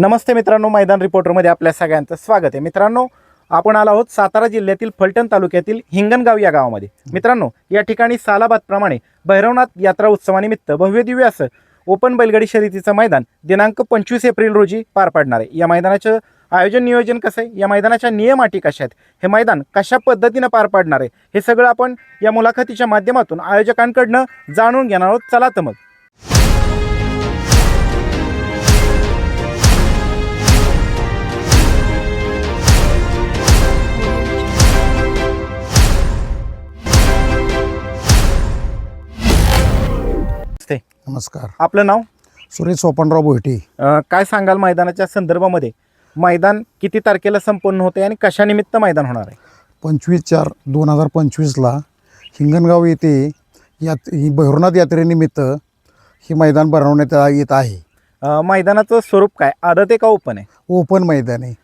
नमस्ते मित्रांनो मैदान रिपोर्टरमध्ये आपल्या सगळ्यांचं स्वागत आहे. मित्रांनो आपण आलो आहोत सातारा जिल्ह्यातील फलटण तालुक्यातील हिंगणगाव या गावामध्ये. मित्रांनो या ठिकाणी सालाबादप्रमाणे भैरवनाथ यात्रा उत्सवानिमित्त भव्य दिव्य असं ओपन बैलगाडी शर्यतीचं मैदान दिनांक पंचवीस एप्रिल रोजी पार पाडणार आहे. या मैदानाचं आयोजन नियोजन कसं आहे? या मैदानाच्या नियम अटी कशा आहेत? हे मैदान कशा पद्धतीनं पार पाडणार आहे? हे सगळं आपण या मुलाखतीच्या माध्यमातून आयोजकांकडनं जाणून घेणार आहोत. चला तर मग. नमस्कार. आपलं नाव? सुरेश सोपनराव अ, काय सांगाल मैदानाच्या संदर्भामध्ये? मैदान किती तारखेला संपन्न होते आणि कशानिमित्त मैदान होणार आहे? पंचवीस चार दोन हजार पंचवीसला हिंगणगाव येथे यात ही भैरवनाथ यात्रेनिमित्त हे मैदान बनवण्यात आ- येत आहे. अ, मैदानाचं स्वरूप काय? आदत आहे का ओपन आहे? ओपन मैदान आहे.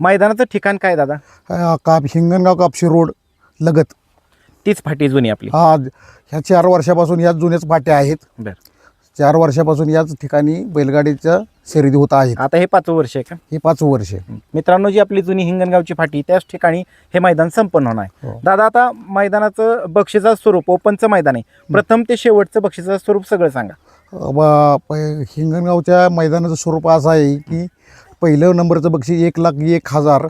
मैदानाचं ठिकाण काय दादा? हा काप हिंगणगाव कापशी रोड लगत. तीच फाटी जुनी आपली. हा ह्या चार वर्षापासून याच जुन्याच पाट्या आहेत. बर. चार वर्षापासून याच ठिकाणी बैलगाडीच्या शर्यती होत आहेत. आता हे पाचवं वर्ष आहे का? हे पाच वर्ष मित्रांनो जी आपली जुनी हिंगणगावची फाटी त्याच ठिकाणी हे मैदान संपन्न होणार आहे. हो. दादा आता मैदानाचं बक्षिसाचं स्वरूप ओपनचं मैदान आहे. प्रथम ते शेवटचं बक्षिसाचं स्वरूप सगळं सांगा. ब- प- हिंगणगावच्या मैदानाचं स्वरूप असं आहे की पहिलं नंबरचं बक्षीस एक लाख एक हजार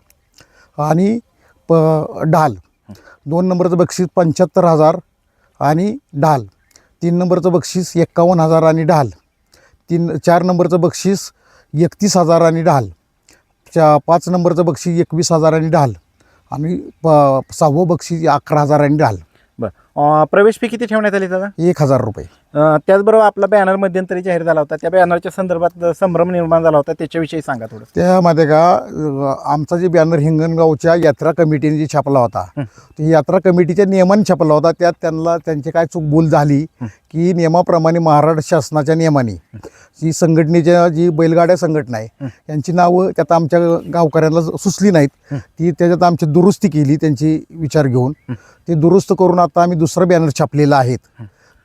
आणि प ढाल. दोन नंबरचं बक्षीस पंच्याहत्तर हजार आणि ढाल. तीन नंबरचं बक्षीस एक्कावन्न हजार आणि ढाल. तीन चार नंबरचं बक्षीस एकतीस हजार आणि ढाल. चा पाच नंबरचं बक्षीस एकवीस हजार आणि ढाल. आणि प सहावं बक्षीस अकरा हजार आणि ढाल. बरं. प्रवेश फी किती ठेवण्यात आली दादा? एक हजार रुपये. त्याचबरोबर आपला बॅनर मध्यंतरी जाहीर झाला होता त्या बॅनरच्या संदर्भात संभ्रम निर्माण झाला होता त्याच्याविषयी सांगा थोडं त्यामध्ये का आमचा जे बॅनर हिंगणगावच्या यात्रा कमिटीने जे छापला होता. तो यात्रा कमिटीच्या नियमाने छापला होता त्यात त्यांना त्यांची काय चूक भूल झाली. की नियमाप्रमाणे महाराष्ट्र शासनाच्या नियमाने जी संघटनेच्या जी बैलगाड्या संघटना आहे. यांची नावं त्यात आमच्या गावकऱ्यांना सुचली नाहीत. ती त्याच्यात आमची दुरुस्ती केली त्यांची विचार घेऊन. ते दुरुस्त करून आता आम्ही दुसरं बॅनर छापलेलं आहेत.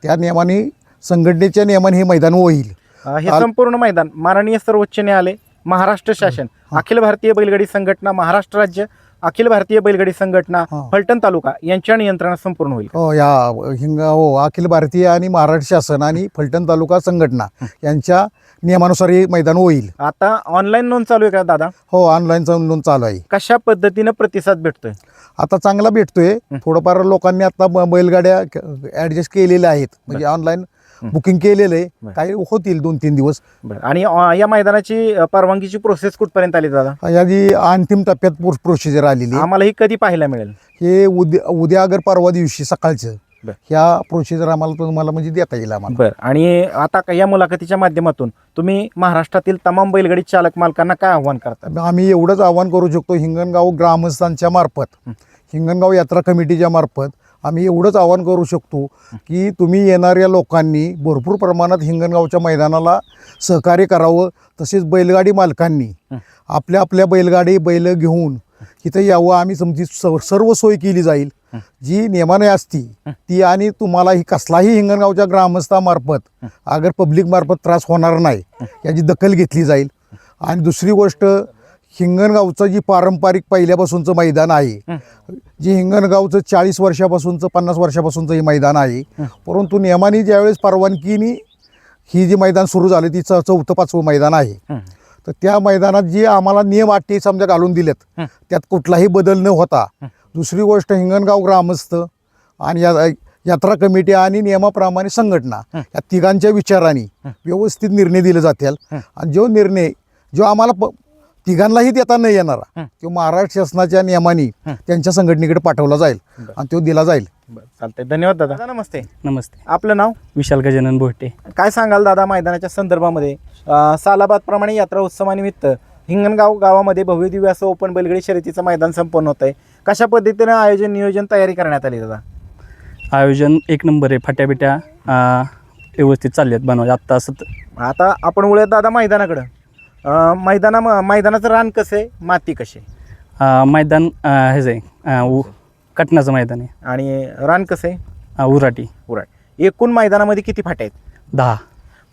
त्या नियमाने संघटनेच्या नियमाने हे मैदान होईल. हे आल- संपूर्ण मैदान माननीय सर्वोच्च न्यायालय महाराष्ट्र शासन. अखिल भारतीय बैलगाडी संघटना महाराष्ट्र राज्य अखिल भारतीय बैलगाडी संघटना. फलटण तालुका यांच्या नियंत्रणात संपूर्ण होईल. हो या हिंग हो अखिल भारतीय आणि महाराष्ट्र शासन आणि फलटण तालुका संघटना यांच्या नियमानुसार हे मैदान होईल. आता ऑनलाईन नोंद चालू आहे का दादा? हो ऑनलाईनचा नोंद चालू आहे. कशा पद्धतीनं प्रतिसाद भेटतोय? आता चांगला भेटतोय. थोडंफार लोकांनी आता बैलगाड्या ॲडजस्ट केलेल्या आहेत. म्हणजे ऑनलाईन. बुकिंग केलेलं आहे. बरं. काही होतील दोन तीन दिवस. बरं. आणि अ, या मैदानाची अ, परवानगीची प्रोसेस कुठपर्यंत आली दादा? याची अंतिम टप्प्यात प्रोसिजर आलेली आहे. आम्हाला ही कधी पाहायला मिळेल? हे उद्या उद्या अगर परवा दिवशी सकाळचं. बरं. ह्या प्रोसिजर आम्हाला तुम्हाला म्हणजे देता येईल आम्हाला. बरं. आणि आता का- या मुलाखतीच्या माध्यमातून तुम्ही महाराष्ट्रातील तमाम बैलगाडी चालक मालकांना काय आव्हान करता? आम्ही एवढंच आवाहन करू शकतो हिंगणगाव ग्रामस्थांच्या मार्फत. हिंगणगाव यात्रा कमिटीच्या मार्फत. आम्ही एवढंच आवाहन करू शकतो की तुम्ही येणाऱ्या लोकांनी भरपूर प्रमाणात हिंगणगावच्या मैदानाला सहकार्य करावं तसेच बैलगाडी मालकांनी. आपल्या आपल्या बैलगाडी बैल घेऊन इथं यावं आम्ही तुमची स- सर्व सोय केली जाईल. जी नियमाने असती. ती आणि तुम्हाला ही कसलाही हिंगणगावच्या ग्रामस्थामार्फत. अगर पब्लिक मार्फत त्रास होणार नाही याची दखल घेतली जाईल आणि दुसरी गोष्ट हिंगणगावचं जी पारंपरिक पहिल्यापासूनचं मैदान आहे. जे हिंगणगावचं चाळीस वर्षापासूनचं पन्नास वर्षापासूनचं हे मैदान आहे. परंतु नियमाने ज्यावेळेस परवानगीने ही जी मैदान सुरू झालं ती चौथं पाचवं मैदान आहे. तर त्या मैदानात जे आम्हाला नियम अटी समजा घालून दिलेत. त्यात कुठलाही बदल न होता. दुसरी गोष्ट हिंगणगाव ग्रामस्थ आणि या यात्रा कमिटी आणि नियमाप्रमाणे संघटना. या तिघांच्या विचाराने. व्यवस्थित निर्णय दिले जातील. आणि जो निर्णय जो आम्हाला प तिघांनाही देता नाही येणारा. तो महाराष्ट्र शासनाच्या नियमाने. त्यांच्या संघटनेकडे पाठवला जाईल. आणि तो दिला जाईल. बरं चालतंय. धन्यवाद दादा. दादा नमस्ते. नमस्ते. आपलं नाव? विशाल गजानन भोटे काय सांगाल दादा मैदानाच्या संदर्भामध्ये? अ, सालाबादप्रमाणे यात्रा उत्सवानिमित्त हिंगणगाव गावामध्ये भव्य दिव्य असं ओपन बैलगाडी शर्यतीचं मैदान संपन्न होत आहे कशा पद्धतीनं आयोजन नियोजन तयारी करण्यात आली दादा? आयोजन एक नंबर आहे. फाट्या बिट्या व्यवस्थित चालले आहेत बनवायचे आत्ता असं आता आपण वळूयात दादा मैदानाकडं. अ, मैदाना मैदानाचं रान कसं आहे? माती कशी आहे? मैदान आ, हेच आहे उ कटनाचं मैदान आहे. आणि रान कसं आहे? आ, उराटी. उराट. एकूण मैदानामध्ये किती फाट्या आहेत? दहा.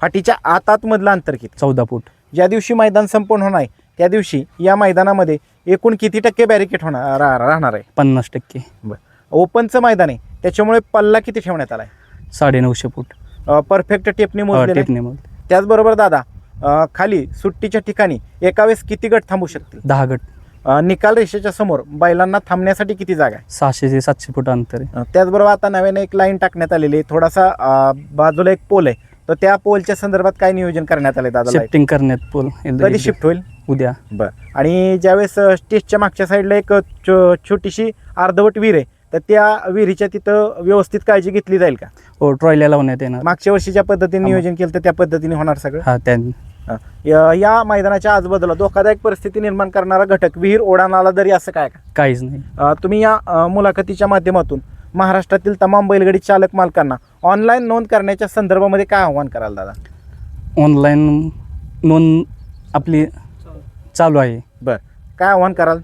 फाटीच्या आत आतमधलं अंतर किती? चौदा फूट. ज्या दिवशी मैदान संपन्न होणार आहे त्या दिवशी या मैदानामध्ये एकूण किती टक्के बॅरिकेड होणार रा- राहणार आहे? पन्नास टक्के. ओपनचं मैदान आहे त्याच्यामुळे पल्ला किती ठेवण्यात आला साडेनऊशे फूट. आहे परफेक्ट टेपनी मोजलेलं आहे. टेपने मग त्याचबरोबर दादा अ, खाली सुट्टीच्या ठिकाणी एका वेळेस किती गट थांबू शकतील? दहा गट. अ, निकाल रेषेच्या समोर बैलांना थांबण्यासाठी किती जागा आहे? सहाशे ते सातशे फूट अंतर आहे. अ, त्याचबरोबर आता नव्याने एक लाईन टाकण्यात आलेली आहे. थोडासा अ, बाजूला एक पोल आहे. तर त्या पोलच्या संदर्भात काय नियोजन करण्यात आले दादा? शिफ्टिंग करण्यात पोल. कधी शिफ्ट होईल? उद्या. बर. आणि ज्यावेळेस अ, स्टेजच्या मागच्या साईडला एक अ, छो- छोटीशी अर्धवट विहीर आहे तर त्या विहिरीच्या तिथं व्यवस्थित काळजी घेतली जाईल का? हो ट्रॉयला लावण्यात येणार. मागच्या वर्षी ज्या पद्धतीने. नियोजन केलं तर त्या पद्धतीने होणार सगळं? हा त्या या या मैदानाच्या आजूबाजूला धोकादायक परिस्थिती निर्माण करणारा घटक विहीर ओढाणाला जरी असं काय का? काहीच नाही. अ, तुम्ही या अ, मुलाखतीच्या माध्यमातून महाराष्ट्रातील तमाम बैलगाडी चालक मालकांना ऑनलाईन नोंद करण्याच्या संदर्भामध्ये काय आव्हान कराल दादा? ऑनलाईन नोंद आपली चालू आहे. बर. काय आव्हान कराल?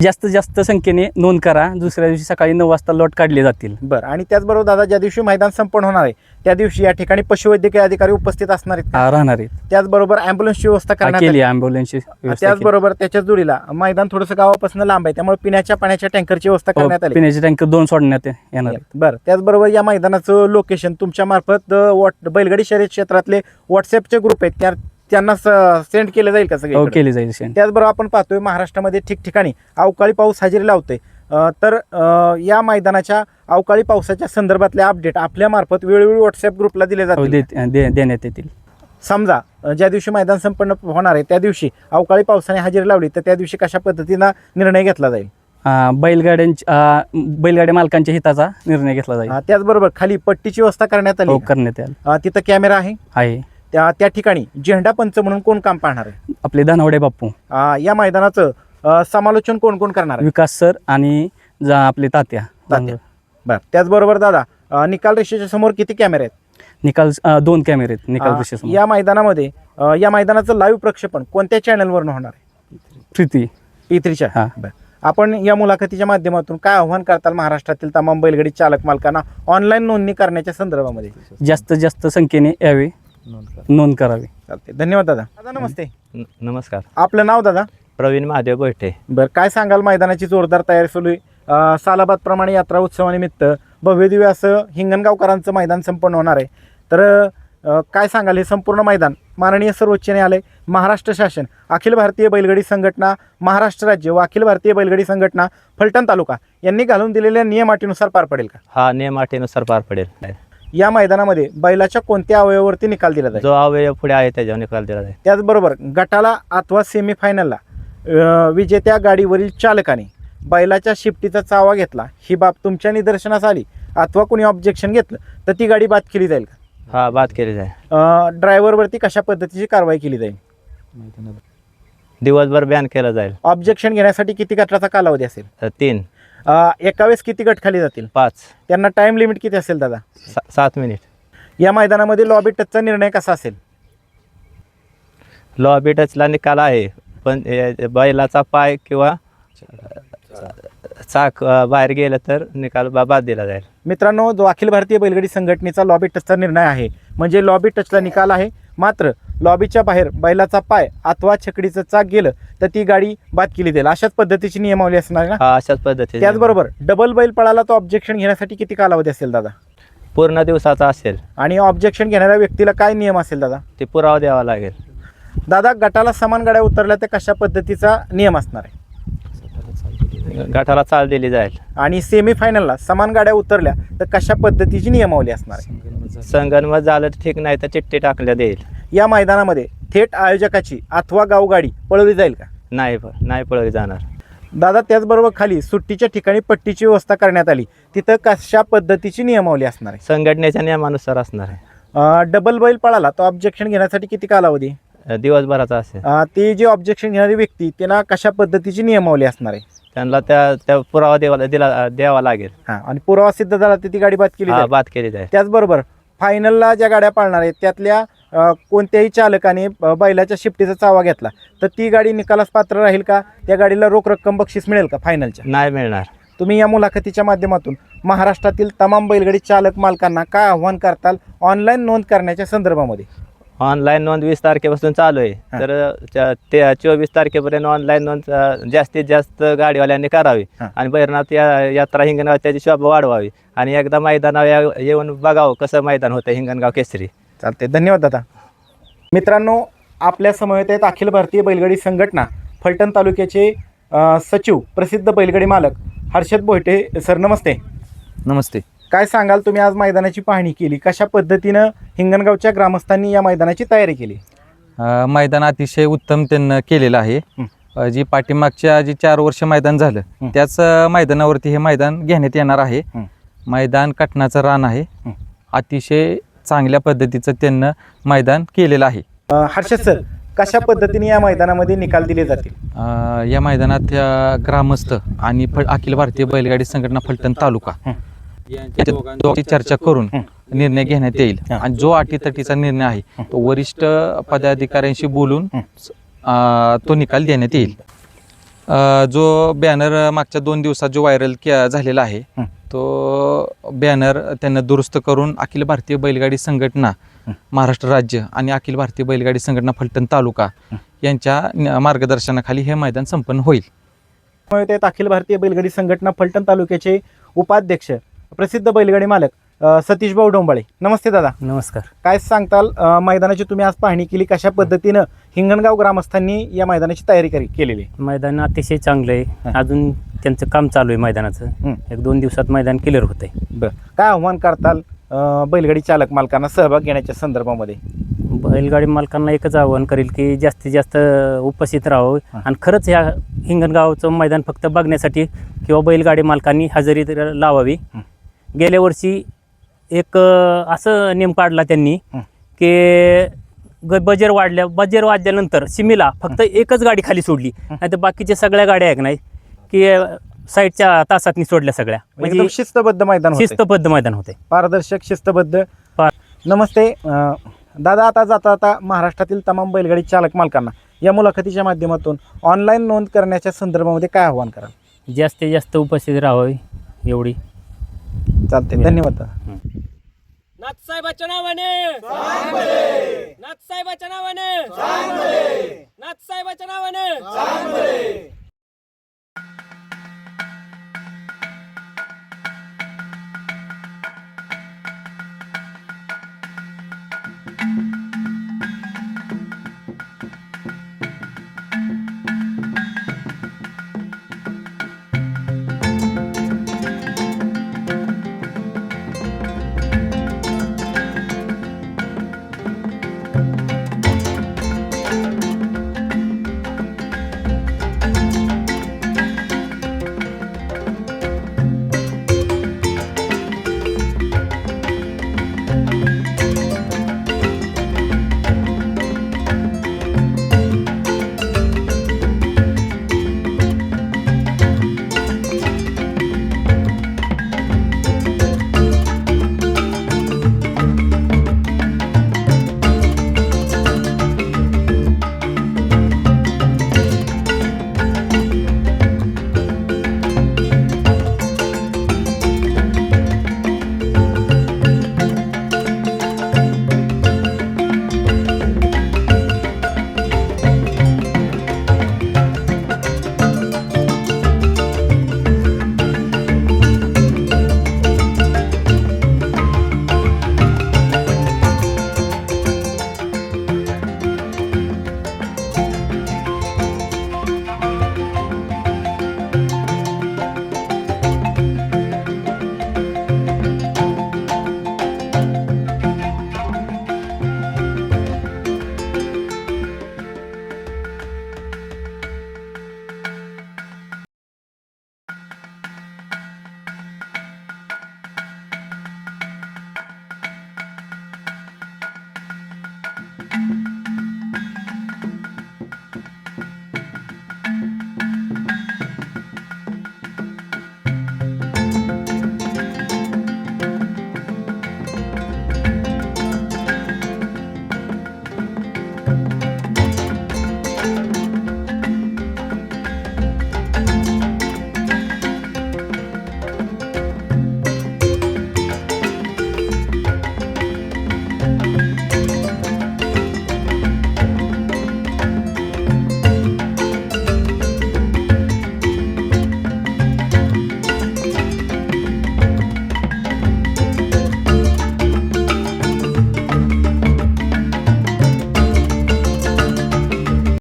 जास्तीत जास्त संख्येने नोंद करा दुसऱ्या दिवशी सकाळी नऊ वाजता लॉट काढले जातील बर आणि त्याचबरोबर दादा ज्या दिवशी मैदान संपन्न होणार आहे त्या दिवशी या ठिकाणी पशुवैद्यकीय अधिकारी उपस्थित असणार आहेत का? राहणार आहेत त्याचबरोबर अँब्युलन्सची व्यवस्था करण्यात केली आली. ॲम्ब्युलन्सची व्यवस्था केली. त्याचबरोबर त्याच्या जोडीला मैदान थोडंसं गावापासून लांब आहे त्यामुळे पिण्याच्या पाण्याच्या टँकरची व्यवस्था हो, करण्यात आली पिण्याचे टँकर दोन सोडण्यात येणार आहेत. बरं त्याचबरोबर या मैदानाचं लोकेशन तुमच्या मार्फत वॉट बैलगाडी शर्यत क्षेत्रातले व्हॉट्सअपचे ग्रुप आहेत त्या त्यांना सेंड केलं जाईल का हो सगळे केली जाईल. त्याचबरोबर आपण पाहतोय महाराष्ट्रामध्ये ठिकठिकाणी अवकाळी पाऊस हजेरी लावतोय. तर या मैदानाच्या अवकाळी पावसाच्या संदर्भातले अपडेट आपल्या मार्फत वेळोवेळी व्हॉट्सअप ग्रुपला दिले हो जातील. देत- दे- देण्यात येतील. समजा ज्या दिवशी मैदान संपन्न होणार आहे त्या दिवशी अवकाळी पावसाने हजेरी लावली तर त्या दिवशी कशा पद्धतीनं निर्णय घेतला जाईल? हा, बैलगाड्यांच्या बैलगाड्या मालकांच्या हिताचा निर्णय घेतला जाईल. त्याचबरोबर खाली पट्टीची व्यवस्था करण्यात आली. हो? करण्यात अ, तिथं कॅमेरा आहे? आहे. त्या त्या ठिकाणी झेंडा पंच म्हणून कोण काम पाहणार आहे? आपले धनावडे बापू अ, या मैदानाचं अ, समालोचन कोण कोण करणार आहे? विकास सर आणि जा आपले तात्या. तात्या. बरं. त्याचबरोबर दादा अ, निकाल रेषेच्या समोर किती कॅमेरे आहेत? निकाल अ, दोन कॅमेरे आहेत निकाल रेषेसमोर या मैदानामध्ये अ, या मैदानाचं लाईव्ह प्रक्षेपण कोणत्या चॅनलवरून होणार आहे? प्रीती. ई थ्रीच्या हा. बरं. आपण या मुलाखतीच्या माध्यमातून काय आव्हान करताल महाराष्ट्रातील तमाम बैलगाडी चालक मालकांना ऑनलाईन नोंदणी करण्याच्या संदर्भामध्ये? जास्तीत जास्त संख्येने यावे. नोंद करावी. चालते धन्यवाद दादा. दादा नमस्ते. न- नमस्कार. आपलं नाव दादा? प्रवीण महादेव बैठे बरं काय सांगाल? मैदानाची जोरदार तयारी सुरू आहे. अ, सालाबादप्रमाणे यात्रा उत्सवानिमित्त भव्यदिव्य असं हिंगणगावकरांचं मैदान संपन्न होणार आहे. तर अ, काय सांगाल? हे संपूर्ण मैदान माननीय सर्वोच्च न्यायालय महाराष्ट्र शासन अखिल भारतीय बैलगाडी संघटना महाराष्ट्र राज्य व अखिल भारतीय बैलगाडी संघटना फलटण तालुका यांनी घालून दिलेल्या नियम अटीनुसार पार पडेल का? हा नियम अटीनुसार पार पडेल. या मैदानामध्ये बैलाच्या कोणत्या अवयवावरती निकाल दिला जाईल? जो अवयव पुढे आहे त्याच्यावर निकाल दिला जाईल. त्याचबरोबर गटाला अथवा सेमीफायनलला अ, विजेत्या गाडीवरील चालकाने बैलाच्या शिफ्टीचा चावा घेतला. ही बाब तुमच्या निदर्शनास आली अथवा कोणी ऑब्जेक्शन घेतलं तर ती गाडी बाद केली जाईल हा बाद केली जाईल. का ड्रायव्हरवरती कशा पद्धतीची कारवाई केली जाईल? दिवसभर बॅन केलं जाईल. ऑब्जेक्शन घेण्यासाठी किती गटाचा कालावधी असेल? तर तीन. एका वेळेस किती गट खाली जातील? पाच. त्यांना टाइम लिमिट किती असेल दादा? सा- सात मिनिट या मैदानामध्ये लॉबी टचचा निर्णय कसा असेल? लॉबी टचला निकाल आहे पण बैलाचा पाय किंवा चाक अ, बाहेर गेलं तर निकाल बा- बाद दिला जाईल. मित्रांनो जो अखिल भारतीय बैलगाडी संघटनेचा लॉबी टचचा निर्णय आहे म्हणजे लॉबी टचला निकाल आहे मात्र लॉबीच्या बाहेर बैलाचा पाय अथवा छकडीचं चाक गेलं तर ती गाडी बाद केली जाईल. अशाच पद्धतीची नियमावली असणार ना? हा अशाच पद्धतीने त्याचबरोबर डबल बैल पळाला तो ऑब्जेक्शन घेण्यासाठी किती कालावधी असेल दादा? पूर्ण दिवसाचा असेल. आणि ऑब्जेक्शन घेणाऱ्या व्यक्तीला काय नियम असेल दादा? ते पुरावा द्यावा लागेल. दादा गटाला समान गाड्या उतरल्या तर कशा पद्धतीचा नियम असणार आहे? गटाला चाल दिली जाईल. आणि सेमीफायनलला समान गाड्या उतरल्या तर कशा पद्धतीची नियमावली असणार आहे? झालं तर ठीक नाही तर चिठ्ठी टाकल्या देईल. या मैदानामध्ये थेट आयोजकाची अथवा गावगाडी पळवली जाईल का? नाही प- नाही पळवली जाणार. दादा त्याचबरोबर खाली सुट्टीच्या ठिकाणी पट्टीची व्यवस्था करण्यात आली. तिथं कशा पद्धतीची नियमावली असणार संघटनेच्या नियमानुसार असणार आहे. आहे डबल बैल पळाला तो ऑब्जेक्शन घेण्यासाठी किती कालावधी? दिवसभराचा असेल. अं, ती जी ऑब्जेक्शन घेणारी व्यक्ती त्यांना कशा पद्धतीची नियमावली असणार आहे? त्यांना त्या त्या पुरावा द्यावा दिला द्यावा लागेल. हा आणि पुरावा सिद्ध झाला तर ती गाडी बाद केली हा जाईल. बाद केली जाईल. त्याचबरोबर फायनलला ज्या गाड्या पाळणार आहेत त्यातल्या अं, कोणत्याही चालकाने अं, बैलाच्या शिफ्टीचा चावा घेतला तर ती गाडी निकालास पात्र राहील का? त्या गाडीला रोख रक्कम बक्षीस मिळेल का फायनलच्या? नाही मिळणार. तुम्ही या मुलाखतीच्या माध्यमातून महाराष्ट्रातील तमाम बैलगाडी चालक मालकांना काय आव्हान करताल ऑनलाईन नोंद करण्याच्या संदर्भामध्ये? ऑनलाईन नोंद वीस तारखेपासून चालू आहे. तर त्या- ते चोवीस तारखेपर्यंत ऑनलाईन नोंद जास्तीत जास्त गाडीवाल्यांनी करावी. आणि बैरनाथ या यात्रा हिंगणगाव त्याची शोभा वाढवावी. आणि एकदा मैदानावर या- येऊन बघावं कसं मैदान होतं हिंगणगाव केसरी. चालते धन्यवाद दादा. मित्रांनो आपल्या समवेत आहेत अखिल भारतीय बैलगाडी संघटना फलटण तालुक्याचे सचिव प्रसिद्ध बैलगाडी मालक हर्षद बोयटे सर नमस्ते. नमस्ते. काय सांगाल तुम्ही आज मैदानाची पाहणी केली कशा पद्धतीनं हिंगणगावच्या ग्रामस्थांनी या मैदानाची तयारी केली अ, मैदान अतिशय उत्तम त्यांनं केलेलं आहे हं. अ, जी पाठीमागच्या जी चार वर्ष मैदान झालं. त्याच अ, मैदानावरती हे मैदान घेण्यात येणार आहे हं. मैदान कटनाचं रान आहे हं. अतिशय चांगल्या पद्धतीचं त्यांनं मैदान केलेलं आहे अ, हर्षद सर कशा पद्धतीने या मैदानामध्ये निकाल दिले जातील अ, या मैदानात अ, ग्रामस्थ आणि फ अखिल भारतीय बैलगाडी संघटना फलटण तालुका हं. यांच्या दोघांची चर्चा करून. निर्णय घेण्यात येईल. आणि जो अटीतटीचा निर्णय आहे तो वरिष्ठ पदाधिकाऱ्यांशी बोलून तो निकाल देण्यात येईल जो बॅनर मागच्या दोन दिवसात जो व्हायरल झालेला आहे. तो बॅनर त्यांना दुरुस्त करून अखिल भारतीय बैलगाडी संघटना. महाराष्ट्र राज्य आणि अखिल भारतीय बैलगाडी संघटना फलटण तालुका. यांच्या मार्गदर्शनाखाली हे मैदान संपन्न होईल आहेत अखिल भारतीय बैलगाडी संघटना फलटण तालुक्याचे उपाध्यक्ष प्रसिद्ध बैलगाडी मालक अ, सतीश भाऊ डोंबाळे नमस्ते दादा नमस्कार काय सांगताल अ, मैदानाची तुम्ही आज पाहणी केली कशा पद्धतीनं हिंगणगाव ग्रामस्थांनी या मैदानाची तयारी करी केलेली आहे? मैदान अतिशय चांगलं आहे हा. अजून त्यांचं काम चालू आहे मैदानाचं. एक दोन दिवसात मैदान क्लिअर होतंय बरं काय आव्हान करताल अ, बैलगाडी चालक मालकांना सहभाग घेण्याच्या संदर्भामध्ये बैलगाडी मालकांना एकच आवाहन करेल की जास्तीत जास्त उपस्थित राहावं हा. आणि खरंच ह्या हिंगणगावचं मैदान फक्त बघण्यासाठी किंवा बैलगाडी मालकांनी हजेरी तर लावावी हं. गेल्या वर्षी एक असं नेम काढला त्यांनी. की ग- बजेर वाढल्या बजेर वाढल्यानंतर सिमीला फक्त एकच गाडी खाली सोडली. नाही तर बाकीच्या सगळ्या गाड्या आहेत नाही की साईडच्या तासातनी सोडल्या सगळ्या. एकदम म्हणजे शिस्तबद्ध मैदान. शिस्तबद्ध मैदान होते. पारदर्शक शिस्तबद्ध. पा- नमस्ते अ, दादा आता जाता आता महाराष्ट्रातील तमाम बैलगाडी चालक मालकांना या मुलाखतीच्या माध्यमातून ऑनलाईन नोंद करण्याच्या संदर्भामध्ये काय आव्हान कराल? जास्तीत जास्त उपस्थित राहावी एवढी. चालते धन्यवाद. नाथसाहेबाच्या नावाने. नाथसाहेबाच्या नावाने. नाथसाहेबाच्या नावाने.